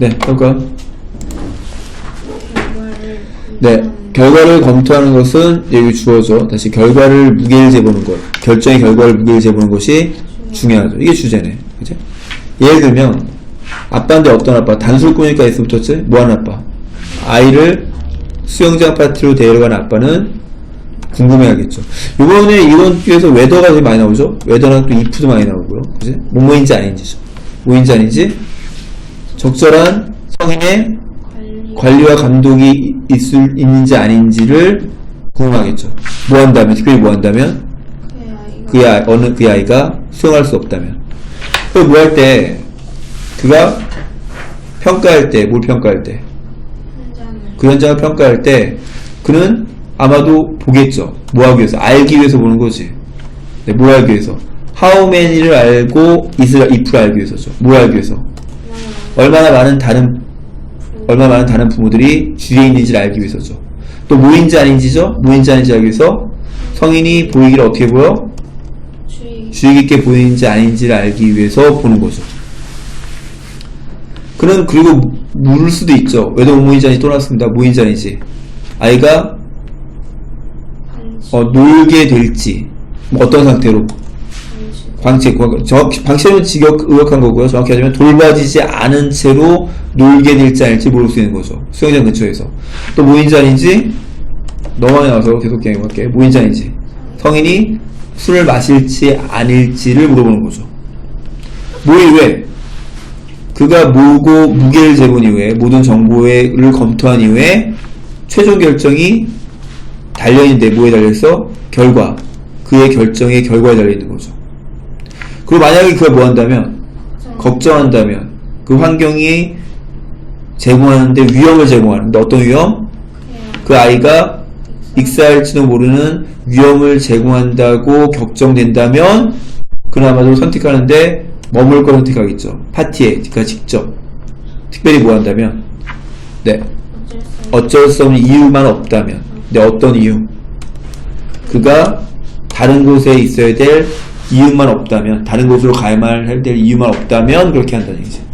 네. 결과를 네, 결과를 검토하는 것은 여기 주어져. 다시 결과를 무게를 재보는 것. 결정의 결과를 무게를 재보는 것이 중요하죠. 이게 주제네. 그죠? 예를 들면, 아빠인데 어떤 아빠? 단술꾼일까 에서 붙었지? 뭐하는 아빠? 아이를 수영장 파티로 데려간 아빠는 궁금해하겠죠. 이번에 이번 기회에서 웨더가 되게 많이 나오죠? 웨더랑 또 이프도 많이 나오고요. 그지? 뭐뭐인지 아닌지죠. 뭐인지 아닌지 적절한 성인의 관리 관리와 감독이 있을, 있는지 아닌지를 궁금하겠죠. 뭐 한다면, 특별히 뭐 한다면, 그 아이, 어느 그 아이가 수용할 수 없다면. 그 뭐 할 때, 그가 평가할 때, 뭘 평가할 때, 그 현장을 평가할 때, 그는 아마도 보겠죠. 뭐 하기 위해서? 알기 위해서 보는 거지. 네, 뭘 알기 위해서? How many를 알고, is를, if를 알기 위해서죠. 뭘 알기 위해서? 얼마나 많은 다른 얼마나 많은 다른 부모들이 주위에 있는지를 알기 위해서죠. 또 뭐인지 아닌지죠? 뭐인지 아닌지 알기 위해서 성인이 보이기를 어떻게 보여? 주의 깊게 보이는지 아닌지를 알기 위해서 보는 거죠. 그는 그리고 물을 수도 있죠. 왜도 뭐인지 아닌지 또 나왔습니다. 뭐인지 아닌지. 아이가 어, 놀게 될지 뭐 어떤 상태로 방치 정확히, 방치는 직역, 의역한 거고요. 정확히 하자면 돌봐지지 않은 채로 놀게 될지 아닐지 모를 수 있는 거죠. 수영장 근처에서. 또 뭐인지 아닌지, 너무 많이 나와서 계속 기억해볼게. 뭐인지 아닌지. 성인이 술을 마실지 아닐지를 물어보는 거죠. 뭐 이후에, 그가 모고 무게를 재본 이후에, 모든 정보를 검토한 이후에, 최종 결정이 달려있는데, 뭐에 달려있어? 결과. 그의 결정의 결과에 달려있는 거죠. 그리고 만약에 그가 뭐 한다면, 걱정한다면, 그 환경이 제공하는데 위험을 제공하는데 어떤 위험? 그 아이가 익사할지도 모르는 위험을 제공한다고 걱정된다면, 그나마도 선택하는데 머물 걸 선택하겠죠. 파티에, 그러니까 직접. 특별히 뭐 한다면, 네. 어쩔 수 없는 이유만 없다면. 근데 어떤 이유? 그가 다른 곳에 있어야 될 이유만 없다면, 다른 곳으로 가야만 할될 이유만 없다면 그렇게 한다는 얘기죠.